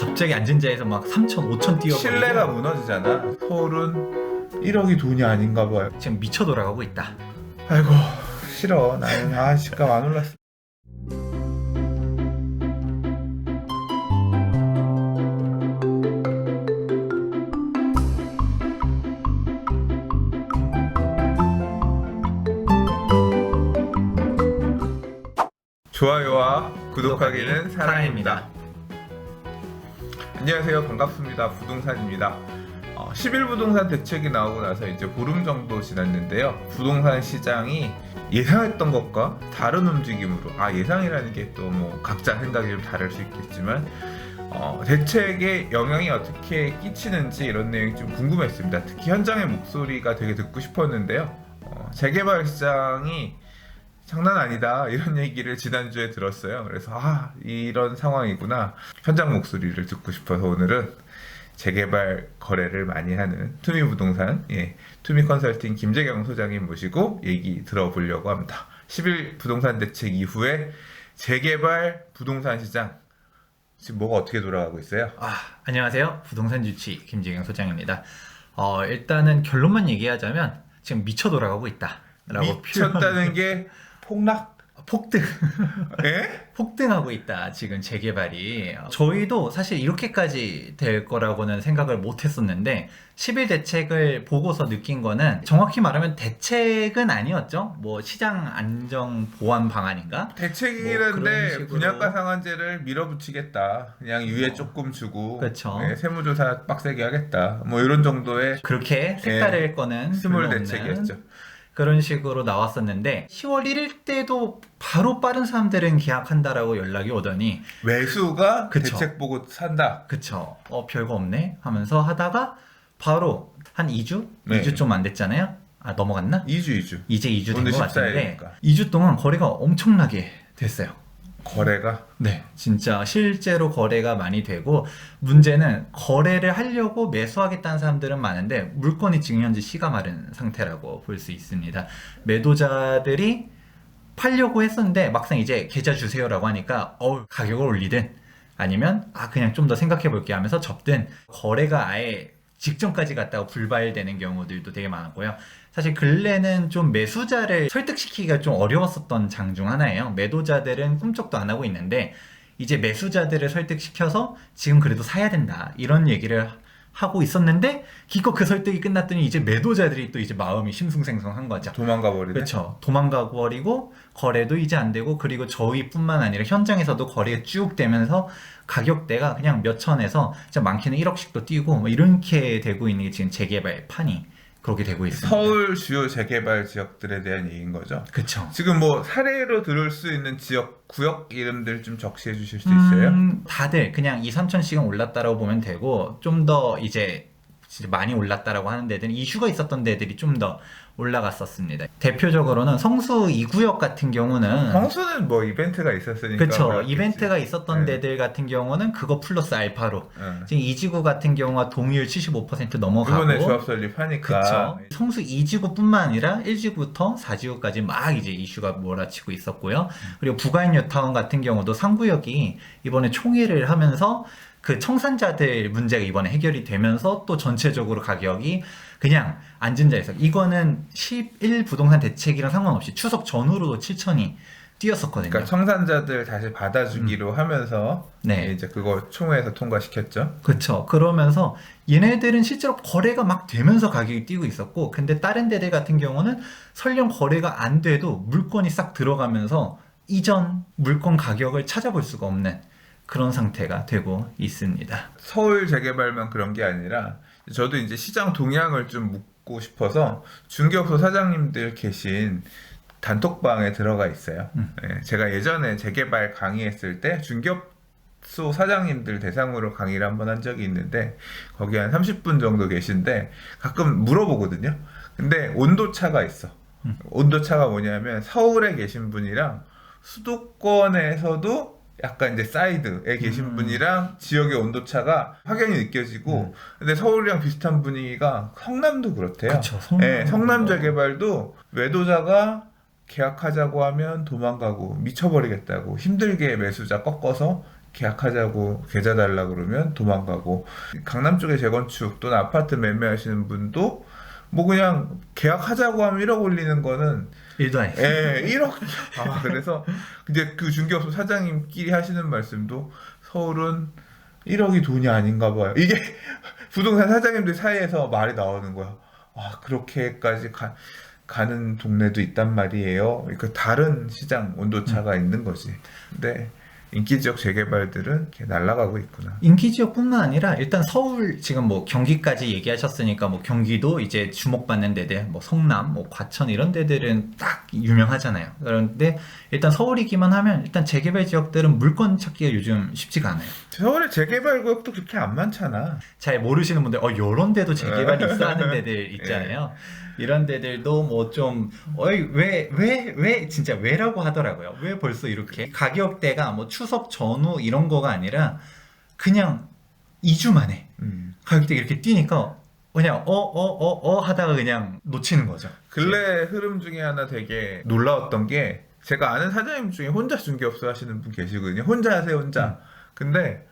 갑자기 앉은 자에서 막 3천, 5천 뛰어버리고 신뢰가 무너지잖아. 서울은 1억이 돈이 아닌가 봐요. 지금 미쳐 돌아가고 있다. 아이고 싫어. 나는 아 집값 안 올랐어. 좋아요와 구독하기는 사랑입니다. 안녕하세요. 반갑습니다. 부동산입니다. 어, 11 부동산 대책이 나오고 나서 이제 보름 정도 지났는데요. 부동산 시장이 예상했던 것과 다른 움직임으로, 아, 예상이라는 게 또 뭐 각자 생각이 좀 다를 수 있겠지만, 어, 대책에 영향이 어떻게 끼치는지 이런 내용이 좀 궁금했습니다. 특히 현장의 목소리가 되게 듣고 싶었는데요. 어, 재개발 시장이 장난 아니다 이런 얘기를 지난주에 들었어요. 그래서 아 이런 상황이구나 현장 목소리를 듣고 싶어서 오늘은 재개발 거래를 많이 하는 투미 부동산 예, 투미 컨설팅 김재경 소장님 모시고 얘기 들어보려고 합니다. 10일 부동산 대책 이후에 재개발 부동산 시장 지금 뭐가 어떻게 돌아가고 있어요? 아, 안녕하세요. 부동산 주치 김재경 소장입니다. 어, 일단은 결론만 얘기하자면 지금 미쳐 돌아가고 있다. 라고 미쳤다는 게 폭락? 폭등, 예? 폭등하고 있다. 지금 재개발이. 저희도 사실 이렇게까지 될 거라고는 생각을 못 했었는데 10일 대책을 보고서 느낀 거는 정확히 말하면 대책은 아니었죠. 뭐 시장 안정 보완 방안인가? 뭐 그런 식으로. 분양가 상한제를 밀어붙이겠다. 그냥 유예 어. 조금 주고 그쵸. 네, 세무조사 빡세게 하겠다. 뭐 이런 정도의 그렇게 색다를 거는 스몰 대책이었죠. 그런 식으로 나왔었는데 10월 1일 때도 바로 빠른 사람들은 계약한다라고 연락이 오더니 매수가 그쵸. 대책 보고 산다. 그쵸 어 별거 없네 하면서 하다가 바로 한 2주? 네. 2주 좀 안 됐잖아요 아 넘어갔나? 2주 2주. 이제 2주 된 오늘 것 같은데 14일이니까. 2주 동안 거래가 엄청나게 됐어요 거래가 네, 진짜 실제로 거래가 많이 되고 문제는 거래를 하려고 매수하겠다는 사람들은 많은데 물건이 지금 현재 씨가 마른 상태라고 볼 수 있습니다. 매도자들이 팔려고 했었는데 막상 이제 계좌 주세요라고 하니까 어 가격을 올리든 아니면 아 그냥 좀 더 생각해 볼게 하면서 접든 거래가 아예 직전까지 갔다가 불발되는 경우들도 되게 많았고요. 사실 근래는 좀 매수자를 설득시키기가 좀 어려웠었던 장 중 하나예요. 매도자들은 꿈쩍도 안 하고 있는데 이제 매수자들을 설득시켜서 지금 그래도 사야 된다 이런 얘기를 하고 있었는데 기껏 그 설득이 끝났더니 이제 매도자들이 또 이제 마음이 심승생성한 거죠. 도망가 버리네. 그렇죠. 도망가 버리고 거래도 이제 안 되고 그리고 저희뿐만 아니라 현장에서도 거래가 쭉 되면서 가격대가 그냥 몇 천에서 진짜 많게는 1억씩도 뛰고 뭐 이렇게 되고 있는 게 지금 재개발 판이 그렇게 되고 있습니다. 서울 주요 재개발 지역들에 대한 얘기인 거죠. 그렇죠. 지금 뭐 사례로 들을 수 있는 지역 구역 이름들 좀 적시해 주실 수 있어요? 음, 다들 그냥 2, 3천씩은 올랐다라고 보면 되고 좀 더 이제 많이 올랐다라고 하는 데들은 이슈가 있었던 데들이 좀 더 올라갔었습니다. 대표적으로는 성수 2구역 같은 경우는 황수는 뭐 이벤트가 있었으니까. 그렇죠. 그렇겠지. 이벤트가 있었던 네. 데들 같은 경우는 그거 플러스 알파로 응. 지금 이지구 같은 경우가 동의율 75% 넘어가고 이번에 조합 설립하니까. 그쵸. 성수 2지구뿐만 아니라 1지구부터 4지구까지 막 이제 이슈가 몰아치고 있었고요. 그리고 부가인 뉴타운 같은 경우도 3구역이 이번에 총회를 하면서 그 청산자들 문제가 이번에 해결이 되면서 또 전체적으로 가격이 그냥 앉은 자에서 이거는 11 부동산 대책이랑 상관없이 추석 전후로도 7천이 뛰었었거든요. 그러니까 청산자들 다시 받아주기로 하면서 음. 네. 이제 그거 총회에서 통과시켰죠. 그렇죠. 그러면서 얘네들은 실제로 거래가 막 되면서 가격이 뛰고 있었고, 근데 다른 데들 같은 경우는 설령 거래가 안 돼도 물건이 싹 들어가면서 이전 물건 가격을 찾아볼 수가 없는 그런 상태가 되고 있습니다. 서울 재개발만 그런 게 아니라 저도 이제 시장 동향을 좀 묻고 싶어서 중개업소 사장님들 계신 단톡방에 들어가 있어요. 음. 예, 제가 예전에 재개발 강의했을 때 중개업소 사장님들 대상으로 강의를 한 번 한 적이 있는데 거기 한 30분 정도 계신데 가끔 물어보거든요. 근데 온도차가 있어. 음. 온도차가 뭐냐면 서울에 계신 분이랑 수도권에서도 약간 이제 사이드에 계신 음. 분이랑 지역의 온도차가 확연히 느껴지고 근데 서울이랑 비슷한 분위기가 성남도 그렇대요. 그렇죠. 성남. 예, 성남 재개발도 매도자가 계약하자고 하면 도망가고 미쳐버리겠다고 힘들게 매수자 꺾어서 계약하자고 계좌 달라 그러면 도망가고 강남 쪽에 재건축 또는 아파트 매매하시는 분도 뭐 그냥 계약하자고 하면 1억 올리는 거는 일도 아니고. 예, 1억. 아, 그래서 이제 그 중개업소 사장님끼리 하시는 말씀도 서울은 1억이 돈이 아닌가 봐요. 이게 부동산 사장님들 사이에서 말이 나오는 거야. 아, 그렇게까지 가, 가는 동네도 있단 말이에요. 그 다른 시장 온도차가 있는 거지. 근데 인기 지역 재개발들은 이렇게 날아가고 있구나. 인기 지역뿐만 아니라 일단 서울 지금 뭐 경기까지 얘기하셨으니까 뭐 경기도 이제 주목받는 데들 뭐 성남 뭐 과천 이런 데들은 딱 유명하잖아요. 그런데 일단 서울이기만 하면 일단 재개발 지역들은 물건 찾기가 요즘 쉽지가 않아요. 서울의 재개발 구역도 그렇게 안 많잖아. 잘 모르시는 분들 어 요런 데도 재개발이 있어 하는 데들 있잖아요. 이런 데들도 뭐 좀 어이 왜 왜 왜 진짜 왜라고 하더라고요. 왜 벌써 이렇게 가격대가 뭐 추석 전후 이런 거가 아니라 그냥 2주 만에 음. 가격대 이렇게 뛰니까 그냥 어 어 어 어 하다가 그냥 놓치는 거죠. 근래 흐름 중에 하나 되게 놀라웠던 게 제가 아는 사장님 중에 혼자 중개업소 하시는 분 계시거든요. 혼자 하세요, 혼자. 근데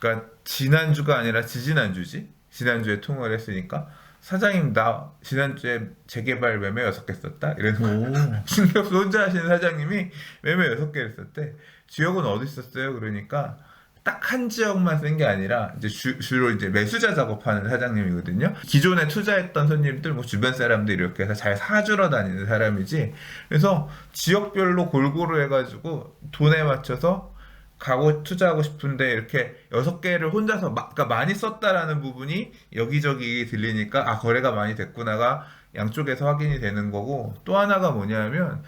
그러니까 지난주가 아니라 지지난주지. 지난주에 통화를 했으니까 사장님 나 지난주에 재개발 매매 여섯 개 썼다 거예요. 오. 중개업소 혼자 하시는 사장님이 매매 여섯 개를 썼대. 지역은 어디 썼어요? 그러니까 딱 한 지역만 쓴 게 아니라 이제 주, 주로 이제 매수자 작업하는 사장님이거든요. 기존에 투자했던 손님들, 뭐 주변 사람들 이렇게 해서 잘 사주러 다니는 사람이지. 그래서 지역별로 골고루 해가지고 돈에 맞춰서 가고 투자하고 싶은데 이렇게 여섯 개를 혼자서 마, 그러니까 많이 썼다라는 부분이 여기저기 들리니까 아 거래가 많이 됐구나가 양쪽에서 확인이 되는 거고 또 하나가 뭐냐면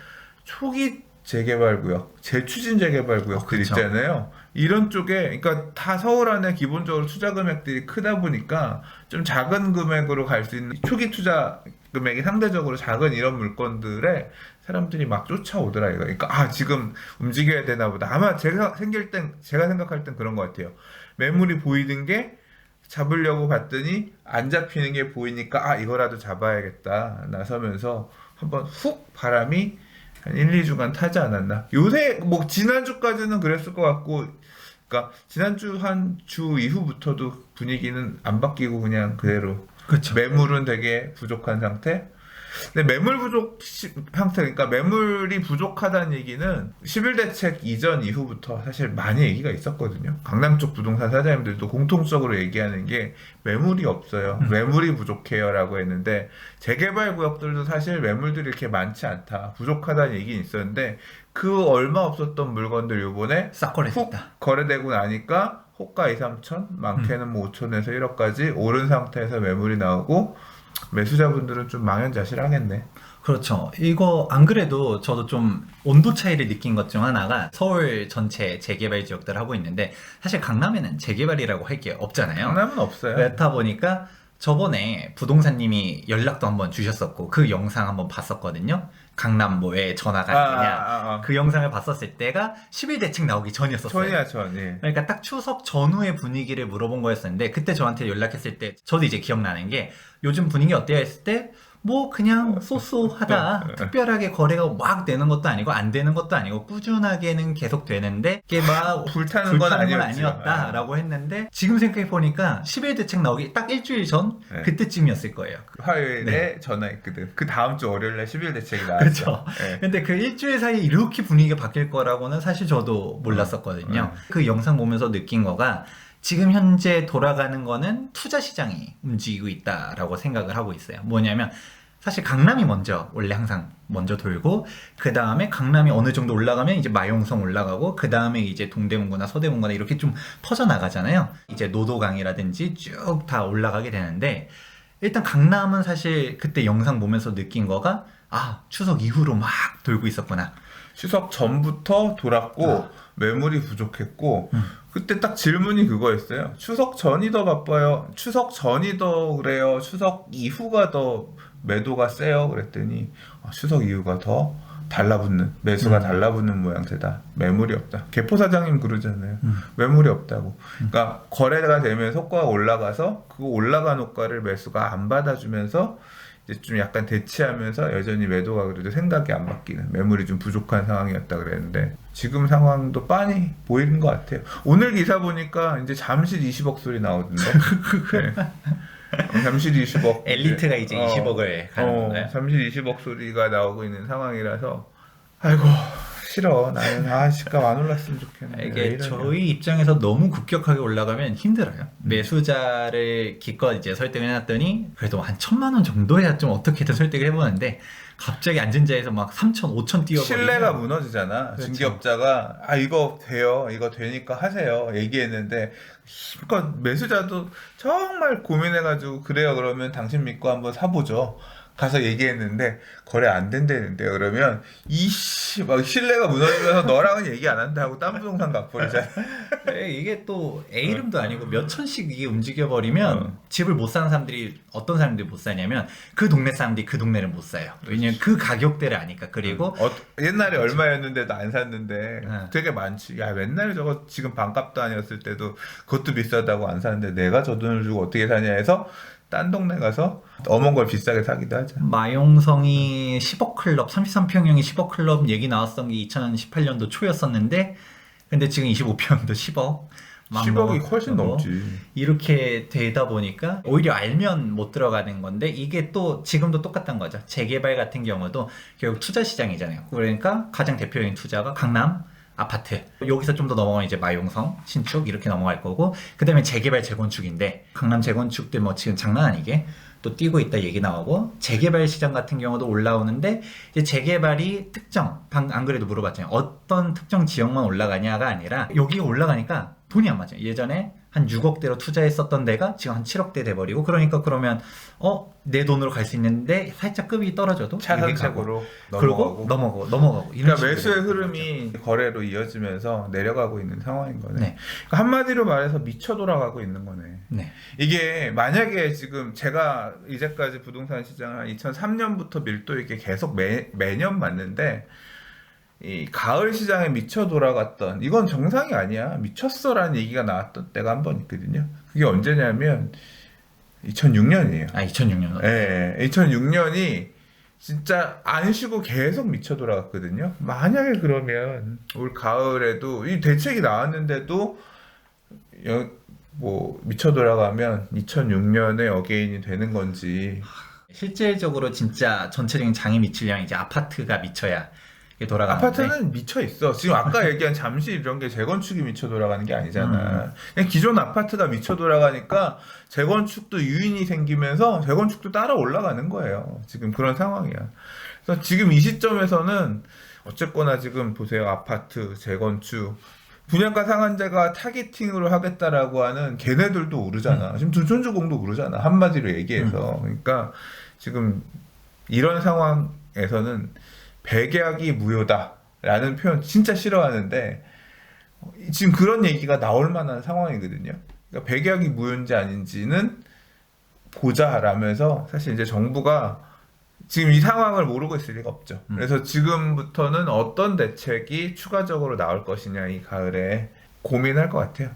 초기 재개발 구역, 재추진 재개발 구역들 그쵸. 있잖아요. 이런 쪽에 그러니까 다 서울 안에 기본적으로 투자 금액들이 크다 보니까 좀 작은 금액으로 갈 수 있는 초기 투자 금액이 상대적으로 작은 이런 물건들에 사람들이 막 쫓아오더라 이거. 그러니까 아 지금 움직여야 되나 보다. 아마 제가 생길 땐 제가 생각할 땐 그런 것 같아요. 매물이 보이는 게 잡으려고 봤더니 안 잡히는 게 보이니까 아 이거라도 잡아야겠다 나서면서 한번 훅 바람이 한 1, 2주간 타지 않았나. 요새 뭐 지난주까지는 그랬을 것 같고 그러니까 지난주 한 주 이후부터도 분위기는 안 바뀌고 그냥 그대로 그렇죠. 매물은 되게 부족한 상태. 근데 매물 부족 시- 상태, 그러니까 매물이 부족하다는 얘기는 11대책 이전 이후부터 사실 많이 얘기가 있었거든요. 강남 쪽 부동산 사장님들도 공통적으로 얘기하는 게 매물이 없어요. 음. 매물이 부족해요 라고 했는데 재개발 구역들도 사실 매물들이 이렇게 많지 않다. 부족하다는 얘기는 있었는데 그 얼마 없었던 물건들 요번에 싹 거래됐다. 거래되고 나니까 호가 2, 3천, 많게는 뭐 5천에서 1억까지 오른 상태에서 매물이 나오고 매수자분들은 좀 망연자실하겠네. 그렇죠. 이거 안 그래도 저도 좀 온도 차이를 느낀 것 중 하나가 서울 전체 재개발 지역들 하고 있는데 사실 강남에는 재개발이라고 할 게 없잖아요. 강남은 없어요. 그렇다 보니까 저번에 부동산님이 연락도 한번 주셨었고 그 영상 한번 봤었거든요. 강남 뭐에 전화가 아, 되냐. 아, 아. 그 영상을 봤었을 때가 10일 대책 나오기 전이었었어요. 전이야 전. 예. 그러니까 딱 추석 전후의 분위기를 물어본 거였었는데 그때 저한테 연락했을 때 저도 이제 기억나는 게 요즘 분위기 어때요 했을 때 뭐 그냥 쏘쏘하다 특별하게 거래가 막 되는 것도 아니고 안 되는 것도 아니고 꾸준하게는 계속 되는데 이게 막 불타는 건 불타는 건 아니었죠. 아니었다 라고 했는데 지금 생각해 보니까 10일 대책 나오기 딱 일주일 전 네. 그때쯤이었을 거예요. 화요일에 전화했거든. 그 다음 주 월요일에 10일 대책이 나왔어. 그렇죠. 예. 근데 그 일주일 사이에 이렇게 분위기가 바뀔 거라고는 사실 저도 몰랐었거든요. 그 영상 보면서 느낀 거가 지금 현재 돌아가는 거는 투자 시장이 움직이고 있다라고 생각을 하고 있어요. 뭐냐면 사실 강남이 먼저 원래 항상 먼저 돌고 그 다음에 강남이 어느 정도 올라가면 이제 마용성 올라가고 그 다음에 이제 동대문구나 서대문구나 이렇게 좀 퍼져 나가잖아요. 이제 노도강이라든지 쭉 다 올라가게 되는데 일단 강남은 사실 그때 영상 보면서 느낀 거가 아 추석 이후로 막 돌고 있었구나. 추석 전부터 돌았고 아. 매물이 부족했고 음. 그때 딱 질문이 그거였어요. 추석 전이 더 바빠요. 추석 전이 더 그래요. 추석 이후가 더 매도가 세요. 그랬더니 아, 추석 이후가 더 달라붙는 매수가 음. 달라붙는 모양새다. 매물이 없다. 개포 사장님 그러잖아요. 음. 매물이 없다고. 그러니까 거래가 되면 효과가 올라가서 그 올라간 효과를 매수가 안 받아주면서 좀 약간 대치하면서 여전히 매도가 그래도 생각이 안 바뀌는 매물이 좀 부족한 상황이었다 그랬는데 지금 상황도 빤히 보이는 것 같아요. 오늘 기사 보니까 이제 잠실 20억 소리 나오던데. 네. 어, 잠실 20억. 엘리트가 이제 어. 20억을 가는 어, 건가요? 잠실 20억 소리가 나오고 있는 상황이라서 아이고 싫어 나는 아 시가 안 올랐으면 좋겠네 왜 이게. 저희 입장에서 너무 급격하게 올라가면 힘들어요. 음. 매수자를 기껏 이제 설득을 해놨더니 그래도 한 천만 원 정도 해야 좀 어떻게든 설득을 해보는데 갑자기 앉은 자에서 막 3천, 5천 뛰어버리면 신뢰가 무너지잖아 그렇죠. 중개업자가 아 이거 돼요 이거 되니까 하세요 얘기했는데 힘껏 매수자도 정말 고민해가지고 그래요 그러면 당신 믿고 한번 사보죠 가서 얘기했는데 거래 안 된다는데 그러면 이씨 막 신뢰가 무너지면서 너랑은 얘기 안 한다 하고 딴 부동산 가버리잖아 네, 이게 또 A 이름도 아니고 몇 천씩 이게 움직여 버리면 어. 집을 못 사는 사람들이 어떤 사람들이 못 사냐면 그 동네 사람들이 그 동네를 못 사요. 왜냐면 그 가격대를 아니까. 그리고 어, 옛날에 얼마였는데도 안 샀는데 네. 되게 많지. 야 맨날 저거 지금 반값도 아니었을 때도 그것도 비싸다고 안 사는데 내가 저 돈을 주고 어떻게 사냐 해서 딴 동네 가서 어머운 걸 비싸게 사기도 하죠. 마용성이 10억 클럽, 33평형이 10억 클럽 얘기 나왔던 게 2018년도 초였었는데 근데 지금 25평도 10억. 막 10억이 뭐, 훨씬 뭐 넘지. 이렇게 되다 보니까 오히려 알면 못 들어가는 건데 이게 또 지금도 똑같단 거죠. 재개발 같은 경우도 결국 투자 시장이잖아요. 그러니까 가장 대표적인 투자가 강남 아파트. 여기서 좀 더 넘어가면 이제 마용성 신축 이렇게 넘어갈 거고 그 다음에 재개발 재건축인데 강남 재건축들 뭐 지금 장난 아니게 또 뛰고 있다 얘기 나오고 재개발 시장 같은 경우도 올라오는데 이제 재개발이 특정 방 안 그래도 물어봤잖아요. 어떤 특정 지역만 올라가냐가 아니라 여기 올라가니까 돈이 안 맞아요. 예전에 한 6억대로 투자했었던 데가 지금 한 7억대 돼버리고 그러니까 그러면 어 내 돈으로 갈 수 있는데 살짝 급이 떨어져도 그리고 넘어가고. 넘어가고 넘어가고 이런 그러니까 매수의 흐름이 거래로 이어지면서 내려가고 있는 상황인 거네. 네. 그러니까 한마디로 말해서 미쳐 돌아가고 있는 거네. 네. 이게 만약에 지금 제가 이제까지 부동산 시장을 2003년부터 밀도 있게 계속 매, 매년 봤는데 이 가을 시장에 미쳐 돌아갔던 이건 정상이 아니야 미쳤어라는 얘기가 나왔던 때가 한 번 있거든요. 그게 언제냐면 2006년이에요. 아 2006년 예, 2006년이 진짜 안 쉬고 계속 미쳐 돌아갔거든요. 만약에 그러면 올 가을에도 이 대책이 나왔는데도 여, 뭐 미쳐 돌아가면 2006년에 어게인이 되는 건지 실질적으로 진짜 전체적인 장이 미치려면 이제 아파트가 미쳐야 돌아가는데 아파트는 미쳐 있어. 지금 아까 얘기한 잠실 이런 게 재건축이 미쳐 돌아가는 게 아니잖아. 그냥 기존 아파트가 미쳐 돌아가니까 재건축도 유인이 생기면서 재건축도 따라 올라가는 거예요. 지금 그런 상황이야. 그래서 지금 이 시점에서는 어쨌거나 지금 보세요. 아파트, 재건축. 분양가 상한제가 타겟팅으로 하겠다라고 하는 걔네들도 오르잖아. 지금 두촌주공도 오르잖아. 한마디로 얘기해서. 그러니까 지금 이런 상황에서는 백약이 무효다라는 표현 진짜 싫어하는데 어, 지금 그런 얘기가 나올 만한 상황이거든요. 그러니까 백약이 무효인지 아닌지는 보자라면서 사실 이제 정부가 지금 이 상황을 모르고 있을 리가 없죠. 음. 그래서 지금부터는 어떤 대책이 추가적으로 나올 것이냐 이 가을에 고민할 것 같아요.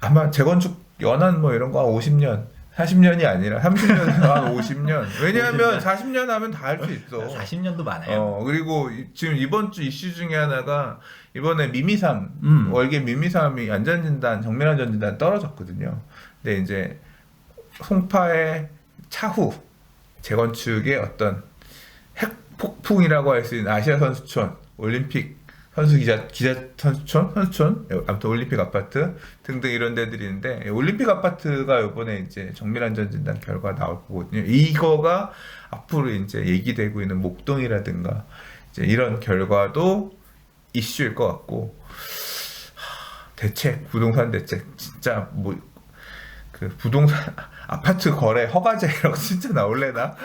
아마 재건축 연한 뭐 이런 거한 50년 40년이 아니라 30년, 한 50년. 왜냐하면 40년 하면 다 할 수 있어. 40년도 많아요. 어, 그리고 이- 지금 이번 주 이슈 중에 하나가 이번에 미미삼, 음. 월계 미미삼이 안전진단, 정밀 안전진단 떨어졌거든요. 근데 이제 송파의 차후 재건축의 어떤 핵폭풍이라고 할 수 있는 아시아 선수촌, 올림픽 선수 기자 기자 선수촌, 선수촌, 아무튼 올림픽 아파트 등등 이런 데들이 있는데 올림픽 아파트가 이번에 이제 정밀안전진단 결과 나올 거거든요. 이거가 앞으로 이제 얘기되고 있는 목동이라든가 이제 이런 결과도 이슈일 것 같고 하, 대책 부동산 대책 진짜 뭐 그 부동산 아파트 거래 허가제 이런 거 진짜 나올래나?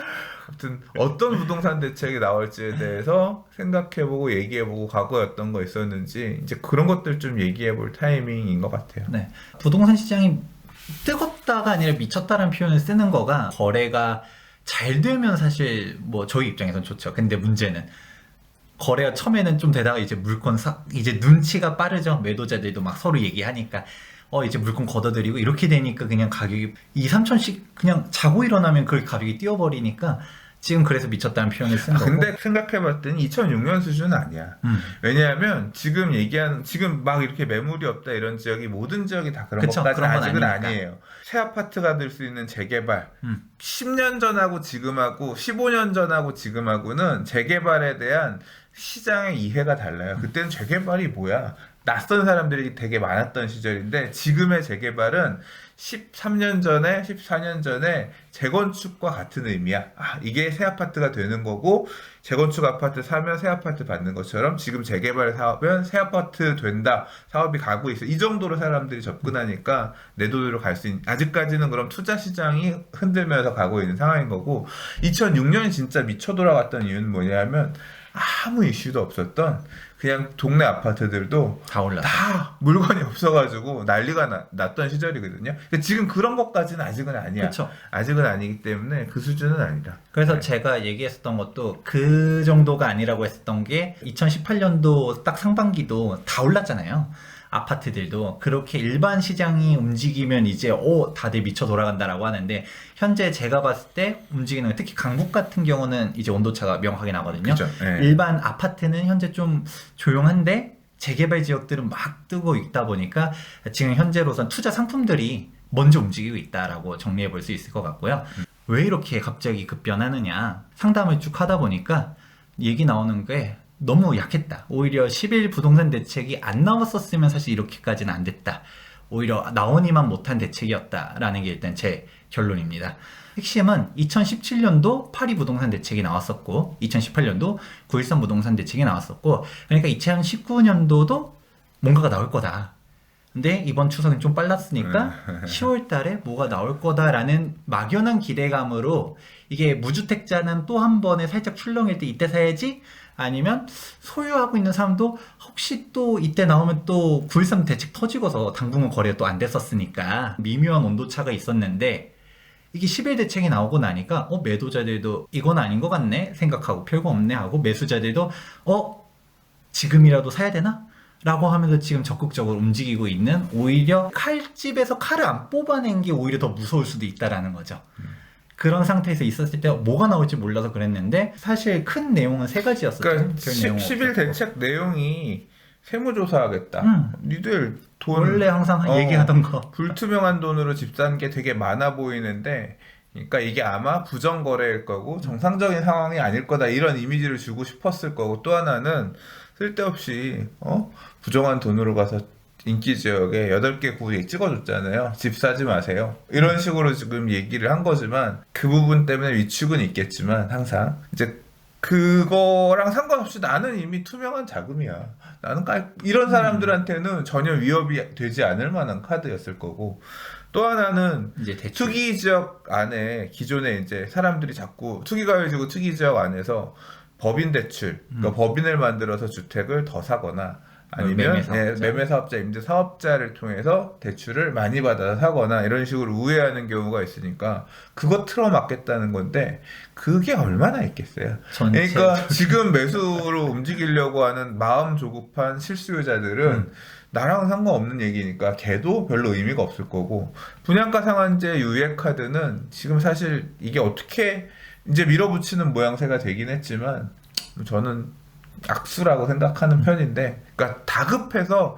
아무튼 어떤 부동산 대책이 나올지에 대해서 생각해보고 얘기해보고 어떤 거 있었는지 이제 그런 것들 좀 얘기해볼 타이밍인 것 같아요. 네. 부동산 시장이 뜨겁다가 아니라 미쳤다는 표현을 쓰는 거가 거래가 잘 되면 사실 뭐 저희 입장에선 좋죠. 근데 문제는 거래가 처음에는 좀 되다가 이제 물건 사 이제 눈치가 빠르죠. 매도자들도 막 서로 얘기하니까 어 이제 물건 걷어들이고 이렇게 되니까 그냥 가격이 2, 3천씩 그냥 자고 일어나면 그 가격이 뛰어버리니까 지금 그래서 미쳤다는 표현을 쓴 거고. 근데 생각해봤더니 2006년 수준은 아니야. 음. 왜냐하면 지금 얘기하는 지금 막 이렇게 매물이 없다 이런 지역이 모든 지역이 다 그런 그쵸, 것까지는 그런 건 아직은 아니니까. 아니에요. 새 아파트가 될 수 있는 재개발 음. 10년 전하고 지금하고 15년 전하고 지금하고는 재개발에 대한 시장의 이해가 달라요. 그때는 재개발이 뭐야? 낯선 사람들이 되게 많았던 시절인데 지금의 재개발은 13년 전에 14년 전에 재건축과 같은 의미야. 아, 이게 새 아파트가 되는 거고 재건축 아파트 사면 새 아파트 받는 것처럼 지금 재개발 사업은 새 아파트 된다. 사업이 가고 있어. 이 정도로 사람들이 접근하니까 내 돈으로 갈 수 있는 아직까지는 그럼 투자 시장이 흔들면서 가고 있는 상황인 거고 2006년이 진짜 미쳐 돌아갔던 이유는 뭐냐면 아무 이슈도 없었던 그냥 동네 아파트들도 다 올랐어. 다 물건이 없어가지고 난리가 나- 났던 시절이거든요. 근데 지금 그런 것까지는 아직은 아니야. 그렇죠. 아직은 아니기 때문에 그 수준은 아니다. 그래서 네. 제가 얘기했었던 것도 그 정도가 아니라고 했었던 게 2018년도 딱 상반기도 다 올랐잖아요. 아파트들도 그렇게 일반 시장이 움직이면 이제 오 다들 미쳐 돌아간다라고 하는데 현재 제가 봤을 때 움직이는 거, 특히 강북 같은 경우는 이제 온도차가 명확하게 나거든요. 그죠? 네. 일반 아파트는 현재 좀 조용한데 재개발 지역들은 막 뜨고 있다 보니까 지금 현재로선 투자 상품들이 먼저 움직이고 있다라고 정리해 볼 수 있을 것 같고요. 왜 이렇게 갑자기 급변하느냐 상담을 쭉 하다 보니까 얘기 나오는 게 너무 약했다. 오히려 10일 부동산 대책이 안 나왔었으면 사실 이렇게까지는 안 됐다. 오히려 나오니만 못한 대책이었다라는 게 일단 제 결론입니다. 핵심은 2017년도 파리 부동산 대책이 나왔었고 2018년도 913 부동산 대책이 나왔었고 그러니까 2019년도도 뭔가가 나올 거다. 근데 이번 추석은 좀 빨랐으니까 10월 달에 뭐가 나올 거다라는 막연한 기대감으로 이게 무주택자는 또 한 번에 살짝 출렁일 때 이때 사야지 아니면 소유하고 있는 사람도 혹시 또 이때 나오면 또 913 대책 터지고서 당분간 거래가 또 안 됐었으니까 미묘한 온도차가 있었는데 이게 10일 대책이 나오고 나니까 어 매도자들도 이건 아닌 것 같네 생각하고 별거 없네 하고 매수자들도 어 지금이라도 사야 되나? 라고 하면서 지금 적극적으로 움직이고 있는 오히려 칼집에서 칼을 안 뽑아낸 게 오히려 더 무서울 수도 있다라는 거죠. 그런 상태에서 있었을 때 뭐가 나올지 몰라서 그랬는데 사실 큰 내용은 세 가지였었죠. 그러니까 별 10, 내용 10일 없었고. 대책 내용이 세무조사하겠다. 음. 니들 돈 원래 항상 어. 얘기하던 거. 불투명한 돈으로 집 산 게 되게 많아 보이는데 그러니까 이게 아마 부정 거래일 거고 정상적인 상황이 아닐 거다 이런 이미지를 주고 싶었을 거고 또 하나는 쓸데없이 어 부정한 돈으로 가서 인기 지역에 8개 구에 찍어줬잖아요. 집 사지 마세요. 이런 식으로 지금 얘기를 한 거지만 그 부분 때문에 위축은 있겠지만 항상 이제 그거랑 상관없이 나는 이미 투명한 자금이야. 나는 깔 이런 사람들한테는 전혀 위협이 되지 않을 만한 카드였을 거고 또 하나는 이제 대출. 투기 지역 안에 기존에 이제 사람들이 자꾸 투기가 해지고 투기 지역 안에서 법인 대출, 그러니까 음. 법인을 만들어서 주택을 더 사거나 아니면 매매 예, 사업자. 매매 사업자, 임대 사업자를 통해서 대출을 많이 받아서 사거나 이런 식으로 우회하는 경우가 있으니까 그거 틀어막겠다는 건데 그게 얼마나 있겠어요. 그러니까 지금 매수로 움직이려고 하는 마음 조급한 실수요자들은 음. 나랑 상관없는 얘기니까 걔도 별로 의미가 없을 거고 분양가 상한제 유예 카드는 지금 사실 이게 어떻게 이제 밀어붙이는 모양새가 되긴 했지만 저는 악수라고 생각하는 편인데 그러니까 다급해서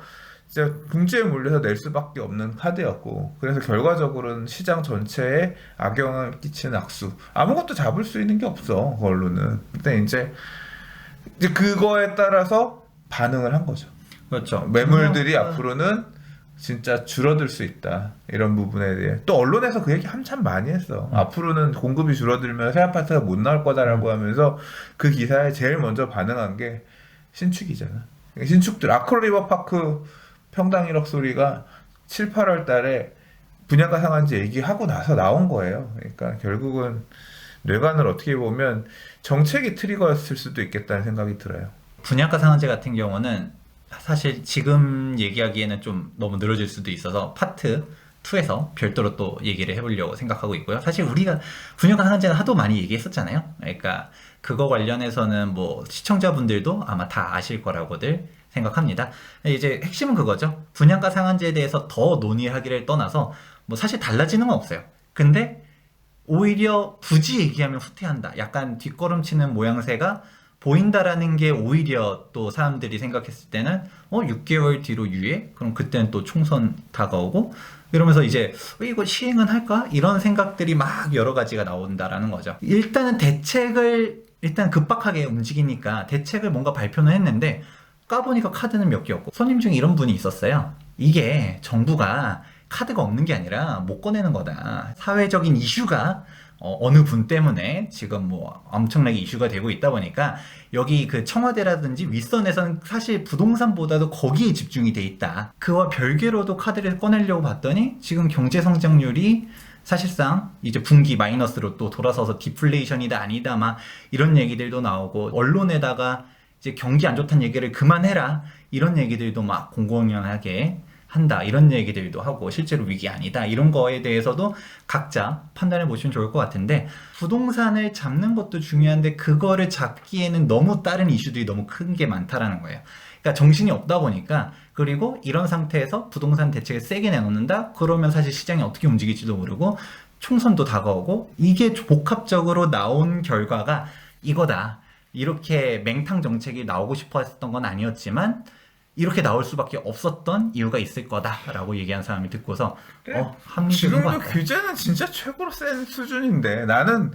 진짜 궁지에 몰려서 낼 수밖에 없는 카드였고 그래서 결과적으로는 시장 전체에 악영향을 끼치는 악수. 아무것도 잡을 수 있는 게 없어 그걸로는. 근데 이제 이제 그거에 따라서 반응을 한 거죠. 그렇죠. 매물들이 분양가- 앞으로는 진짜 줄어들 수 있다. 이런 부분에 대해. 또 언론에서 그 얘기 한참 많이 했어. 음. 앞으로는 공급이 줄어들면 새 아파트가 못 나올 거다라고 하면서 그 기사에 제일 먼저 반응한 게 신축이잖아. 신축들. 아크로리버 파크 평당 1억 소리가 7, 8월 달에 분양가 상한제 얘기하고 나서 나온 거예요. 그러니까 결국은 뇌관을 어떻게 보면 정책이 트리거였을 수도 있겠다는 생각이 들어요. 분양가 상한제 같은 경우는 사실 지금 얘기하기에는 좀 너무 늘어질 수도 있어서 파트 2에서 별도로 또 얘기를 해보려고 생각하고 있고요. 사실 우리가 분양가 상한제는 하도 많이 얘기했었잖아요. 그러니까 그거 관련해서는 뭐 시청자분들도 아마 다 아실 거라고들 생각합니다. 이제 핵심은 그거죠. 분양가 상한제에 대해서 더 논의하기를 떠나서 뭐 사실 달라지는 건 없어요. 근데 오히려 굳이 얘기하면 후퇴한다. 약간 뒷걸음치는 모양새가 보인다라는 게 오히려 또 사람들이 생각했을 때는 어 6개월 뒤로 유예? 그럼 그때는 또 총선 다가오고 이러면서 이제 어, 이거 시행은 할까? 이런 생각들이 막 여러 가지가 나온다라는 거죠. 일단은 대책을 일단 급박하게 움직이니까 대책을 뭔가 발표는 했는데 까보니까 카드는 몇 개였고 손님 중에 이런 분이 있었어요. 이게 정부가 카드가 없는 게 아니라 못 꺼내는 거다. 사회적인 이슈가 어, 느분 때문에 지금 뭐 엄청나게 이슈가 되고 있다 보니까 여기 그 청와대라든지 윗선에서는 사실 부동산보다도 거기에 집중이 돼 있다. 그와 별개로도 카드를 꺼내려고 봤더니 지금 경제 성장률이 사실상 이제 분기 마이너스로 또 돌아서서 디플레이션이다 아니다 막 이런 얘기들도 나오고 언론에다가 이제 경기 안 좋다는 얘기를 그만해라 이런 얘기들도 막 공공연하게 한다 이런 얘기들도 하고 실제로 위기 아니다 이런 거에 대해서도 각자 판단해 보시면 좋을 것 같은데 부동산을 잡는 것도 중요한데 그거를 잡기에는 너무 다른 이슈들이 너무 큰 게 많다라는 거예요. 그러니까 정신이 없다 보니까 그리고 이런 상태에서 부동산 대책을 세게 내놓는다 그러면 사실 시장이 어떻게 움직일지도 모르고 총선도 다가오고 이게 복합적으로 나온 결과가 이거다. 이렇게 맹탕 정책이 나오고 싶어 했던 건 아니었지만 이렇게 나올 수밖에 없었던 이유가 있을 거다라고 얘기한 사람이 듣고서 그래. 어 합리적인 것 지금도 같다. 규제는 진짜 최고로 센 수준인데 나는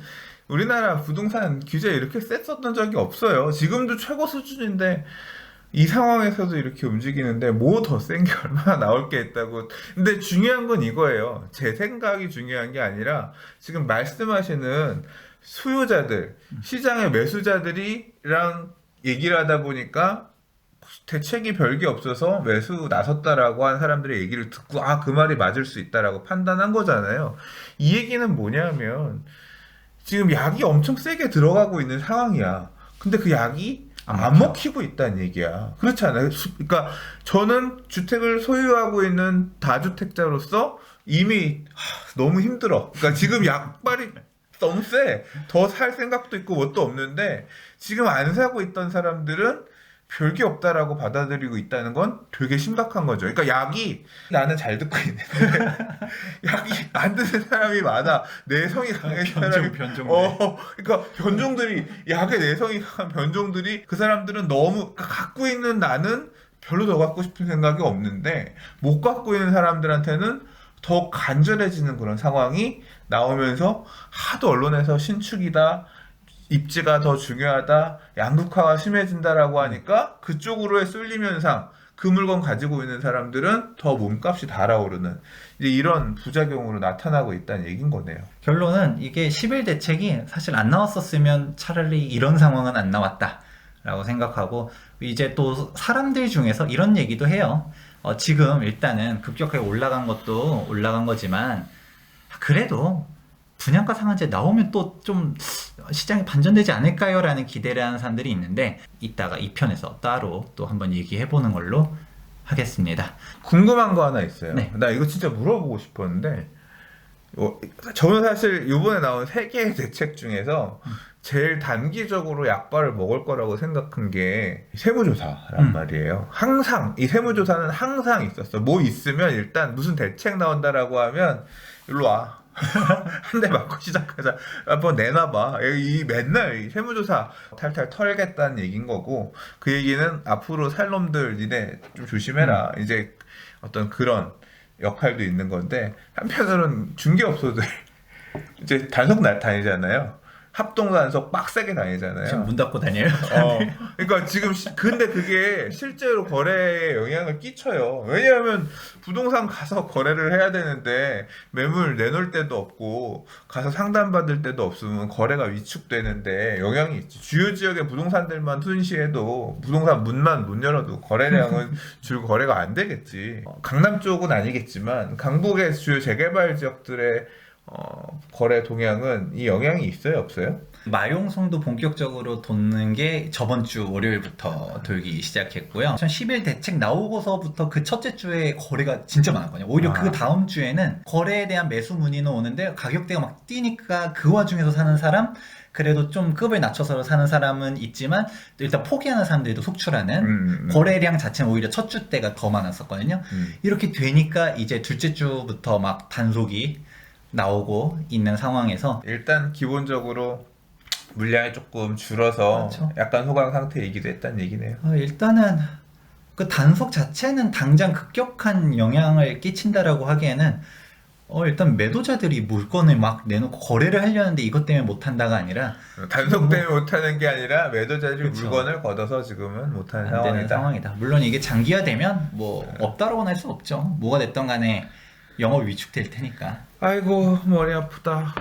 우리나라 부동산 규제 이렇게 셌었던 적이 없어요. 지금도 최고 수준인데 이 상황에서도 이렇게 움직이는데 뭐 더 센 게 얼마나 나올 게 있다고. 근데 중요한 건 이거예요. 제 생각이 중요한 게 아니라 지금 말씀하시는 수요자들, 시장의 매수자들이랑 얘기를 하다 보니까 대책이 별게 없어서 매수 나섰다라고 한 사람들의 얘기를 듣고 아 그 말이 맞을 수 있다라고 판단한 거잖아요. 이 얘기는 뭐냐면 지금 약이 엄청 세게 들어가고 있는 상황이야. 근데 그 약이 안. 먹히고 있다는 얘기야. 그렇지 않아요? 수- 그러니까 저는 주택을 소유하고 있는 다주택자로서 이미 하, 너무 힘들어. 그러니까 지금 약발이 너무 세. 더 살 생각도 있고 뭣도 없는데 지금 안 사고 있던 사람들은 별게 없다라고 받아들이고 있다는 건 되게 심각한 거죠. 그러니까 약이 나는 잘 듣고 있는데 약이 안 드는 사람이 많아. 내성이 강한 사람이 변종 어, 그러니까 변종들이 약의 내성이 강한 변종들이 그 사람들은 너무 그러니까 갖고 있는 나는 별로 더 갖고 싶은 생각이 없는데 못 갖고 있는 사람들한테는 더 간절해지는 그런 상황이 나오면서 하도 언론에서 신축이다. 입지가 더 중요하다. 양극화가 심해진다라고 하니까 그쪽으로의 쏠림 현상 그 물건 가지고 있는 사람들은 더 몸값이 달아오르는 이제 이런 부작용으로 나타나고 있다는 얘기인 거네요. 결론은 이게 10일 대책이 사실 안 나왔었으면 차라리 이런 상황은 안 나왔다라고 생각하고 이제 또 사람들 중에서 이런 얘기도 해요. 어, 지금 일단은 급격하게 올라간 것도 올라간 거지만 그래도 분양가 상한제 나오면 또 좀 시장이 반전되지 않을까요? 라는 기대를 하는 사람들이 있는데 이따가 이 편에서 따로 또 한번 얘기해 보는 걸로 하겠습니다. 궁금한 거 하나 있어요. 네. 나 이거 진짜 물어보고 싶었는데, 어, 저는 사실 이번에 나온 세 개의 대책 중에서 제일 단기적으로 약발을 먹을 거라고 생각한 게 세무조사란 음. 말이에요. 항상 이 세무조사는 항상 있었어. 뭐 있으면 일단 무슨 대책 나온다라고 하면 일로 와. 한 대 맞고 시작하자. 한번 내놔봐. 이 맨날 이 세무조사 탈탈 털겠다는 얘기인 거고 그 얘기는 앞으로 살 놈들 니네 좀 조심해라. 이제 어떤 그런 역할도 있는 건데 한편으로는 중개업소들 이제 단속 날 다니잖아요. 합동 단속 빡세게 다니잖아요. 지금 문 닫고 다녀요. 어, 그러니까 지금 시- 근데 그게 실제로 거래에 영향을 끼쳐요. 왜냐하면 부동산 가서 거래를 해야 되는데 매물 내놓을 데도 없고 가서 상담 받을 데도 없으면 거래가 위축되는데 영향이 있지. 주요 지역의 부동산들만 순시해도 부동산 문만 못 열어도 거래량은 줄 거래가 안 되겠지. 어, 강남 쪽은 아니겠지만 강북의 주요 재개발 지역들의 어, 거래 동향은 이 영향이 있어요, 없어요? 마용성도 본격적으로 돋는 게 저번 주 월요일부터 돌기 시작했고요. 2011 대책 나오고서부터 그 첫째 주에 거래가 진짜 많았거든요. 오히려 아. 그 다음 주에는 거래에 대한 매수 문의는 오는데 가격대가 막 뛰니까 그 와중에서 사는 사람 그래도 좀 급을 낮춰서 사는 사람은 있지만 일단 포기하는 사람들도 속출하는 음, 음, 거래량 자체는 오히려 첫 주 때가 더 많았었거든요. 음. 이렇게 되니까 이제 둘째 주부터 막 단속이 나오고 있는 상황에서 일단 기본적으로 물량이 조금 줄어서 그렇죠. 약간 소강 상태이기도 했다는 얘기네요. 어, 일단은 그 단속 자체는 당장 급격한 영향을 끼친다라고 하기에는 어, 일단 매도자들이 물건을 막 내놓고 거래를 하려는데 이것 때문에 못 한다가 아니라 단속 때문에 못하는 게 아니라 매도자들이 뭐 그쵸. 물건을 걷어서 지금은 못하는 상황이다. 상황이다. 물론 이게 장기화되면 뭐 없다라고는 할 수 없죠. 뭐가 됐던 간에 영업이 위축될 테니까. 아이고 머리 아프다.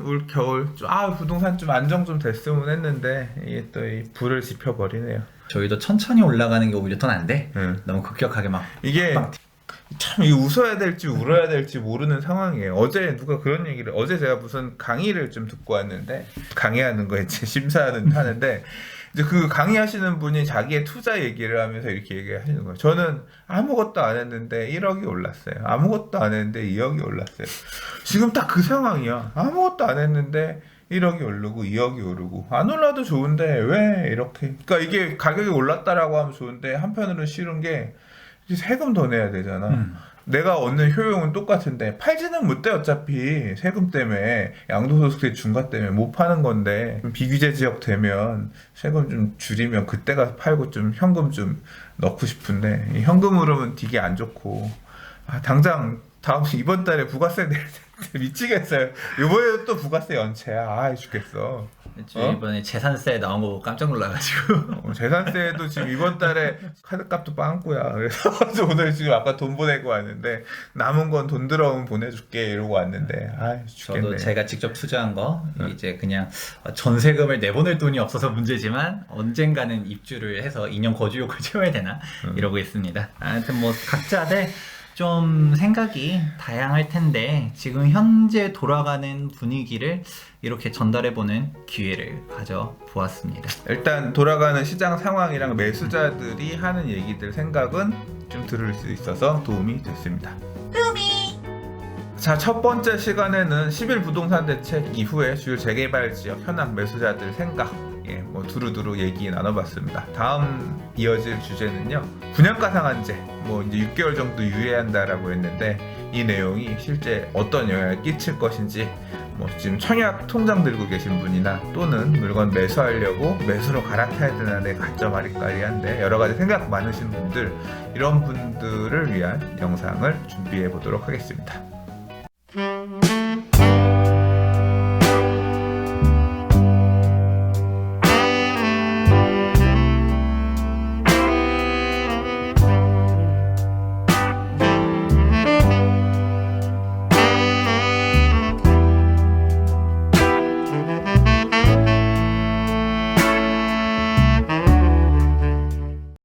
올 겨울 좀, 아 부동산 좀 안정 좀 됐으면 했는데 이게 또 이 불을 지펴버리네요. 저희도 천천히 올라가는 게 오히려 더 난데 응. 너무 급격하게 막 이게 빵. 참이 웃어야 될지 울어야 될지 모르는 상황이에요. 어제 누가 그런 얘기를 어제 제가 무슨 강의를 좀 듣고 왔는데 강의하는 거에 제 심사는 하는데 이제 그 강의하시는 분이 자기의 투자 얘기를 하면서 이렇게 얘기하시는 거예요. 저는 아무것도 안 했는데 1억이 올랐어요. 아무것도 안 했는데 2억이 올랐어요. 지금 딱 그 상황이야. 아무것도 안 했는데 1억이 오르고 2억이 오르고 안 올라도 좋은데 왜 이렇게 그러니까 이게 가격이 올랐다라고 하면 좋은데 한편으로는 싫은 게 세금 더 내야 되잖아. 음. 내가 얻는 효용은 똑같은데 팔지는 못돼 어차피. 세금 때문에. 양도소득세 중과 때문에 못 파는 건데. 좀 비규제 지역 되면 세금 좀 줄이면 그때 가서 팔고 좀 현금 좀 넣고 싶은데. 이 현금으로는 되게 안 좋고. 아, 당장 다음 이번 달에 부가세 되는데 미치겠어요. 이번에도 또 부가세 연체야. 아 죽겠어 저 어? 이번에 재산세 나온 거 깜짝 놀라가지고 어, 재산세도 지금 이번 달에 카드값도 빵꾸야. 그래서 오늘 지금 아까 돈 보내고 왔는데 남은 건 돈 들어오면 보내줄게 이러고 왔는데 아 죽겠네. 저도 제가 직접 투자한 거 응. 이제 그냥 전세금을 내보낼 돈이 없어서 문제지만 언젠가는 입주를 해서 2년 거주욕을 채워야 되나 응. 이러고 있습니다. 아무튼 뭐 각자들 좀 생각이 다양할 텐데 지금 현재 돌아가는 분위기를 이렇게 전달해보는 기회를 가져 보았습니다. 일단 돌아가는 시장 상황이랑 매수자들이 하는 얘기들 생각은 좀 들을 수 있어서 도움이 됐습니다. 자, 첫 번째 시간에는 10일 부동산 대책 이후에 주요 재개발 지역 현황 매수자들 생각 예, 뭐 두루두루 얘기 나눠봤습니다. 다음 이어질 주제는요. 분양가 상한제 뭐 이제 6개월 정도 유예한다라고 했는데 이 내용이 실제 어떤 영향을 끼칠 것인지 뭐 지금 청약 통장 들고 계신 분이나 또는 물건 매수하려고 매수로 갈아타야 되나 내 가짜 말이까리한데 여러 가지 생각 많으신 분들 이런 분들을 위한 영상을 준비해 보도록 하겠습니다.